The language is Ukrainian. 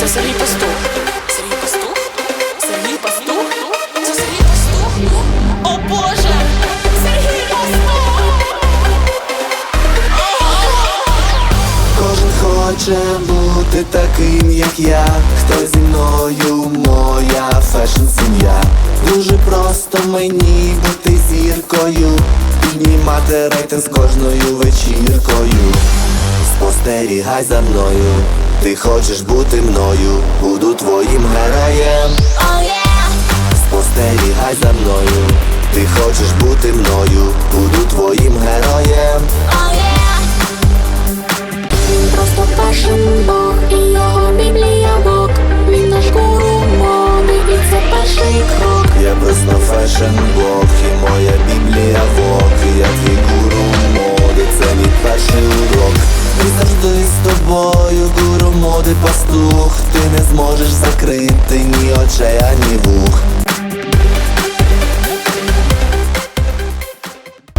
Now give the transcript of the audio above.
Це Сергій Пастух. Сергій Пастух? Сергій Пастух? Це Сергій Пастух? О Боже! Сергій Пастух! Кожен хоче бути таким, як я. Хто зі мною моя фешн сім'я. Дуже просто мені бути зіркою. Піднімати рейтинг з кожною вечіркою. Спостерігай за мною ти хочеш бути мною, буду твоїм героєм. Oh yeah, Спостерігай за мною, ти хочеш бути мною, буду твоїм героєм. oh yeah. Він просто перший Бог і його біблія Бог. Він наш гуру моди і це перший крок. Я просто фешн блог і моя біблія вок І Я твій гуру моди, це мій перший урок. І завжди з тобою, моди пастух Ти не зможеш закрити ні очей, ані вух